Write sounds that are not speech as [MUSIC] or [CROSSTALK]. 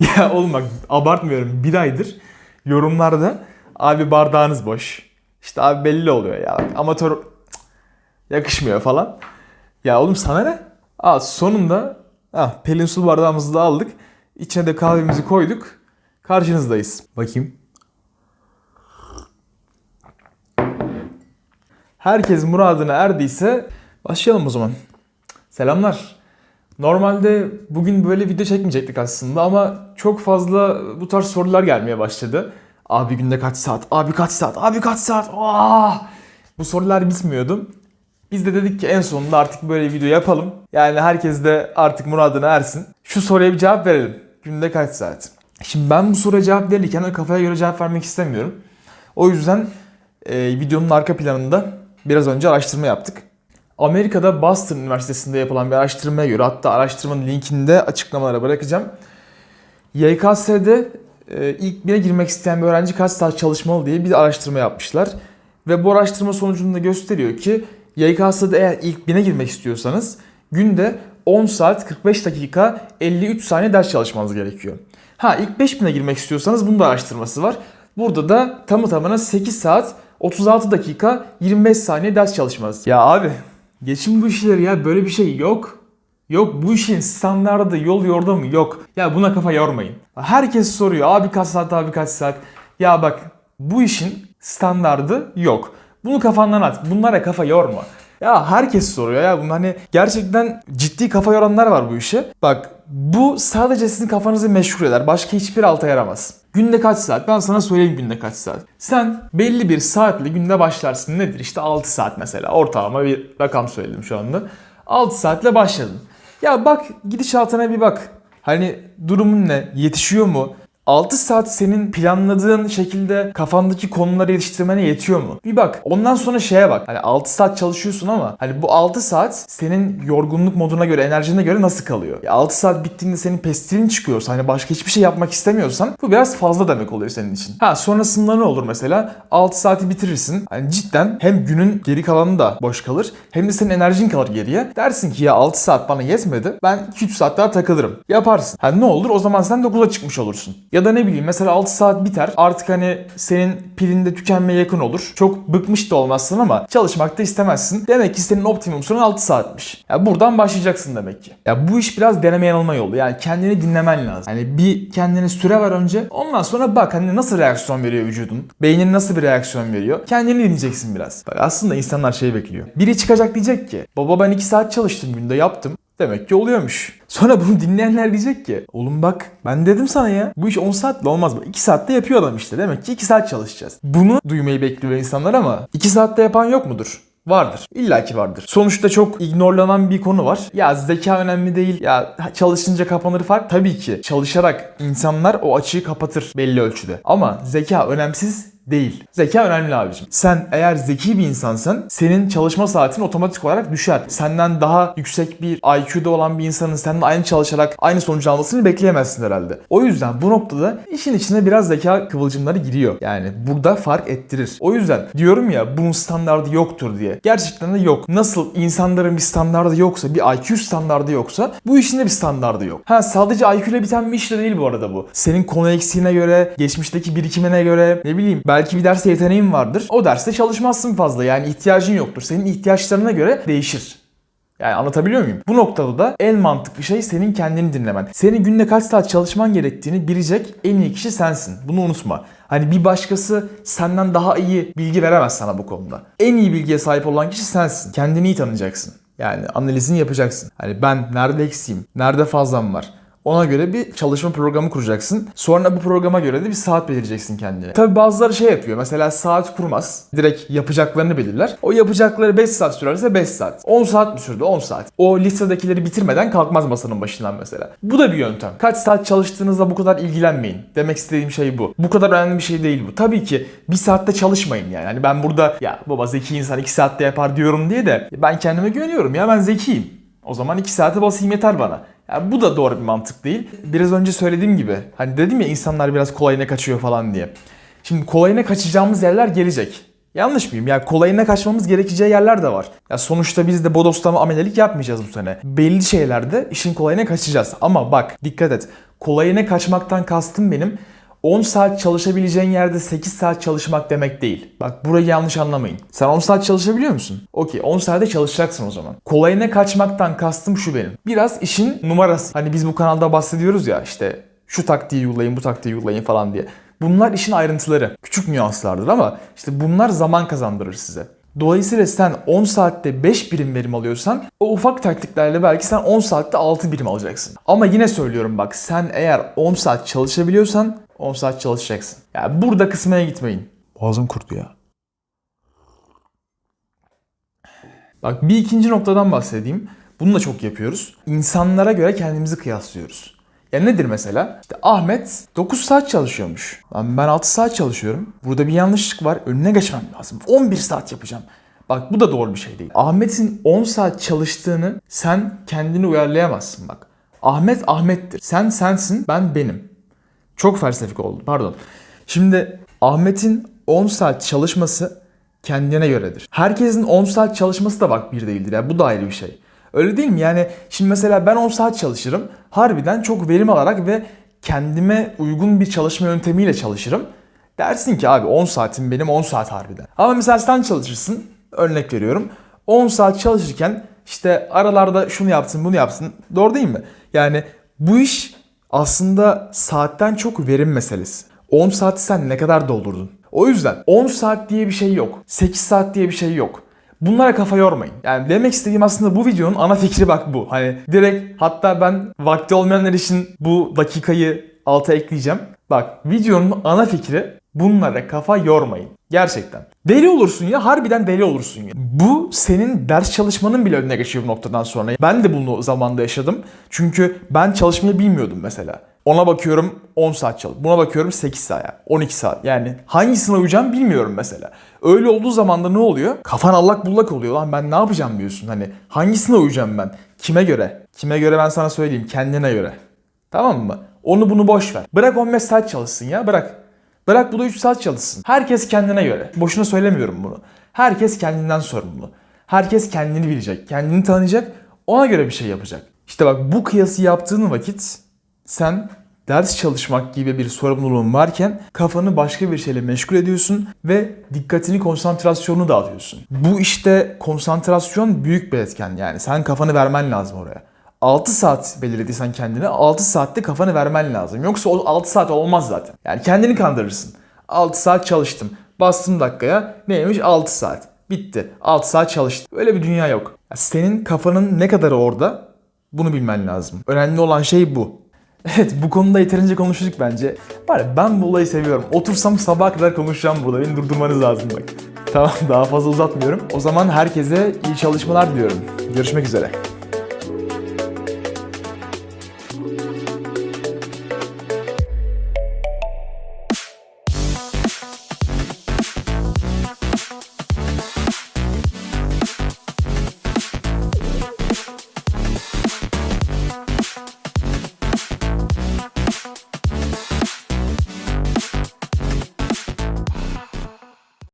[LAUGHS] Ya oğlum bak abartmıyorum bir aydır yorumlarda abi bardağınız boş. İşte abi belli oluyor ya amatör yakışmıyor falan. Ya oğlum sana ne? Aa sonunda ah, Pelin su bardağımızı da aldık. İçine de kahvemizi koyduk. Karşınızdayız. Bakayım. Herkes muradına erdiyse başlayalım o zaman. Selamlar. Normalde bugün böyle video çekmeyecektik aslında ama çok fazla bu tarz sorular gelmeye başladı. Abi günde kaç saat? Abi kaç saat? Abi kaç saat? Ah! Bu sorular bitmiyordu. Biz de dedik ki en sonunda artık böyle video yapalım. Yani herkes de artık muradına ersin. Şu soruya bir cevap verelim. Günde kaç saat? Şimdi ben bu soruya cevap verirken öyle kafaya göre cevap vermek istemiyorum. O yüzden e, videonun arka planında biraz önce araştırma yaptık. Amerika'da Boston Üniversitesi'nde yapılan bir araştırmaya göre hatta araştırmanın linkini de açıklamalara bırakacağım. YKS'de e, ilk bine girmek isteyen bir öğrenci kaç saat çalışmalı diye bir araştırma yapmışlar. Ve bu araştırma sonucunda gösteriyor ki YKS'de eğer ilk bine girmek istiyorsanız günde 10 saat 45 dakika 53 saniye ders çalışmanız gerekiyor. Ha ilk 5000'e girmek istiyorsanız bunun da araştırması var. Burada da tamı tamına 8 saat 36 dakika 25 saniye ders çalışmanız. Ya abi geçin bu işleri ya böyle bir şey yok. Yok bu işin standardı yol yordamı yok. Ya buna kafa yormayın. Herkes soruyor abi kaç saat abi kaç saat. Ya bak bu işin standardı yok. Bunu kafandan at. Bunlara kafa yorma. Ya herkes soruyor ya bunu hani gerçekten ciddi kafa yoranlar var bu işe. Bak bu sadece sizin kafanızı meşgul eder. Başka hiçbir alta yaramaz. Günde kaç saat? Ben sana söyleyeyim günde kaç saat. Sen belli bir saatle günde başlarsın. Nedir? İşte 6 saat mesela. Ortalama bir rakam söyledim şu anda. 6 saatle başladın. Ya bak gidişatına bir bak. Hani durumun ne? Yetişiyor mu? 6 saat senin planladığın şekilde kafandaki konuları yetiştirmene yetiyor mu? Bir bak. Ondan sonra şeye bak. Hani 6 saat çalışıyorsun ama hani bu 6 saat senin yorgunluk moduna göre, enerjine göre nasıl kalıyor? Ya 6 saat bittiğinde senin pestilin çıkıyorsa hani başka hiçbir şey yapmak istemiyorsan bu biraz fazla demek oluyor senin için. Ha sonrasında ne olur mesela? 6 saati bitirirsin. Hani cidden hem günün geri kalanı da boş kalır hem de senin enerjin kalır geriye. Dersin ki ya 6 saat bana yetmedi. Ben 2-3 saat daha takılırım. Yaparsın. Ha ne olur? O zaman sen 9'a çıkmış olursun. Ya da ne bileyim mesela 6 saat biter. Artık hani senin pilinde tükenmeye yakın olur. Çok bıkmış da olmazsın ama çalışmak da istemezsin. Demek ki senin optimum süren 6 saatmiş. Ya buradan başlayacaksın demek ki. Ya bu iş biraz deneme yanılma yolu. Yani kendini dinlemen lazım. Hani bir kendine süre ver önce. Ondan sonra bak hani nasıl reaksiyon veriyor vücudun. Beynin nasıl bir reaksiyon veriyor. Kendini dinleyeceksin biraz. Bak aslında insanlar şey bekliyor. Biri çıkacak diyecek ki baba ben 2 saat çalıştım günde yaptım. Demek ki oluyormuş. Sonra bunu dinleyenler diyecek ki oğlum bak ben dedim sana ya bu iş 10 saatle olmaz. Bak 2 saatte yapıyor adam işte. Demek ki 2 saat çalışacağız. Bunu duymayı bekliyor insanlar ama 2 saatte yapan yok mudur? Vardır. İlla ki vardır. Sonuçta çok ignorlanan bir konu var. Ya zeka önemli değil. Ya çalışınca kapanır fark. Tabii ki çalışarak insanlar o açığı kapatır belli ölçüde. Ama zeka önemsiz değil. Zeka önemli abicim. Sen eğer zeki bir insansan senin çalışma saatin otomatik olarak düşer. Senden daha yüksek bir IQ'da olan bir insanın seninle aynı çalışarak aynı sonucu almasını bekleyemezsin herhalde. O yüzden bu noktada işin içine biraz zeka kıvılcımları giriyor. Yani burada fark ettirir. O yüzden diyorum ya bunun standardı yoktur diye. Gerçekten de yok. Nasıl insanların bir standardı yoksa, bir IQ standardı yoksa bu işin de bir standardı yok. Ha sadece IQ ile biten bir iş de değil bu arada bu. Senin konu eksiğine göre, geçmişteki birikimine göre, ne bileyim belki bir derste yeteneğin vardır. O derste çalışmazsın fazla yani ihtiyacın yoktur. Senin ihtiyaçlarına göre değişir. Yani anlatabiliyor muyum? Bu noktada da en mantıklı şey senin kendini dinlemen. Senin günde kaç saat çalışman gerektiğini bilecek en iyi kişi sensin. Bunu unutma. Hani bir başkası senden daha iyi bilgi veremez sana bu konuda. En iyi bilgiye sahip olan kişi sensin. Kendini iyi tanıyacaksın. Yani analizini yapacaksın. Hani ben nerede eksiğim, nerede fazlam var. Ona göre bir çalışma programı kuracaksın. Sonra bu programa göre de bir saat belirleyeceksin kendine. Tabi bazıları şey yapıyor. Mesela saat kurmaz. Direkt yapacaklarını belirler. O yapacakları 5 saat sürerse 5 saat. 10 saat mi sürdü? 10 saat. O listedekileri bitirmeden kalkmaz masanın başından mesela. Bu da bir yöntem. Kaç saat çalıştığınızda bu kadar ilgilenmeyin. Demek istediğim şey bu. Bu kadar önemli bir şey değil bu. Tabii ki bir saatte çalışmayın yani. Hani ben burada ya baba zeki insan 2 saatte yapar diyorum diye de ben kendime güveniyorum ya ben zekiyim. O zaman 2 saate basayım yeter bana. Ya bu da doğru bir mantık değil. Biraz önce söylediğim gibi hani dedim ya insanlar biraz kolayına kaçıyor falan diye. Şimdi kolayına kaçacağımız yerler gelecek. Yanlış mıyım? Yani kolayına kaçmamız gerekeceği yerler de var. Ya sonuçta biz de bodoslama amelelik yapmayacağız bu sene. Belli şeylerde işin kolayına kaçacağız. Ama bak dikkat et. Kolayına kaçmaktan kastım benim 10 saat çalışabileceğin yerde 8 saat çalışmak demek değil. Bak burayı yanlış anlamayın. Sen 10 saat çalışabiliyor musun? Okey 10 saatte çalışacaksın o zaman. Kolayına kaçmaktan kastım şu benim. Biraz işin numarası. Hani biz bu kanalda bahsediyoruz ya işte şu taktiği uygulayın bu taktiği uygulayın falan diye. Bunlar işin ayrıntıları. Küçük nüanslardır ama işte bunlar zaman kazandırır size. Dolayısıyla sen 10 saatte 5 birim verim alıyorsan o ufak taktiklerle belki sen 10 saatte 6 birim alacaksın. Ama yine söylüyorum bak sen eğer 10 saat çalışabiliyorsan 10 saat çalışacaksın. Yani burada kısmaya gitmeyin. Boğazım kurdu ya. Bak bir ikinci noktadan bahsedeyim. Bunu da çok yapıyoruz. İnsanlara göre kendimizi kıyaslıyoruz. Ya nedir mesela? İşte Ahmet 9 saat çalışıyormuş. Lan ben 6 saat çalışıyorum. Burada bir yanlışlık var. Önüne geçmem lazım. 11 saat yapacağım. Bak bu da doğru bir şey değil. Ahmet'in 10 saat çalıştığını sen kendini uyarlayamazsın bak. Ahmet Ahmet'tir. Sen sensin, ben benim. Çok felsefik oldu. Pardon. Şimdi Ahmet'in 10 saat çalışması kendine göredir. Herkesin 10 saat çalışması da bak bir değildir. Yani bu da ayrı bir şey. Öyle değil mi? Yani şimdi mesela ben 10 saat çalışırım. Harbiden çok verim alarak ve kendime uygun bir çalışma yöntemiyle çalışırım. Dersin ki abi 10 saatim benim 10 saat harbiden. Ama mesela sen çalışırsın. Örnek veriyorum. 10 saat çalışırken işte aralarda şunu yapsın bunu yapsın. Doğru değil mi? Yani bu iş aslında saatten çok verim meselesi. 10 saati sen ne kadar doldurdun? O yüzden 10 saat diye bir şey yok. 8 saat diye bir şey yok. Bunlara kafa yormayın. Yani demek istediğim aslında bu videonun ana fikri bak bu. Hani direkt hatta ben vakti olmayanlar için bu dakikayı alta ekleyeceğim. Bak videonun ana fikri bunlara kafa yormayın. Gerçekten. Deli olursun ya harbiden deli olursun ya. Bu senin ders çalışmanın bile önüne geçiyor bu noktadan sonra. Ben de bunu zamanda yaşadım. Çünkü ben çalışmayı bilmiyordum mesela. Ona bakıyorum 10 saat çalış. Buna bakıyorum 8 saat, 12 saat. Yani hangisine uyacağım bilmiyorum mesela. Öyle olduğu zaman da ne oluyor? Kafan allak bullak oluyor. Lan ben ne yapacağım diyorsun. Hani hangisine uyacağım ben? Kime göre? Kime göre ben sana söyleyeyim. Kendine göre. Tamam mı? Onu bunu boş ver. Bırak 15 saat çalışsın ya bırak. Bırak bu da 3 saat çalışsın. Herkes kendine göre. Boşuna söylemiyorum bunu. Herkes kendinden sorumlu. Herkes kendini bilecek. Kendini tanıyacak. Ona göre bir şey yapacak. İşte bak bu kıyası yaptığın vakit sen ders çalışmak gibi bir sorumluluğun varken kafanı başka bir şeyle meşgul ediyorsun ve dikkatini, konsantrasyonunu dağıtıyorsun. Bu işte konsantrasyon büyük bir etken yani. Sen kafanı vermen lazım oraya. 6 saat belirlediysen kendine 6 saatte kafanı vermen lazım. Yoksa o 6 saat olmaz zaten. Yani kendini kandırırsın. 6 saat çalıştım. Bastım dakikaya neymiş 6 saat. Bitti. 6 saat çalıştım. Öyle bir dünya yok. Senin kafanın ne kadarı orada bunu bilmen lazım. Önemli olan şey bu. [LAUGHS] Evet bu konuda yeterince konuştuk bence. Ya ben bu olayı seviyorum. Otursam sabaha kadar konuşacağım burada. Beni durdurmanız lazım bak. Tamam daha fazla uzatmıyorum. O zaman herkese iyi çalışmalar diliyorum. Görüşmek üzere.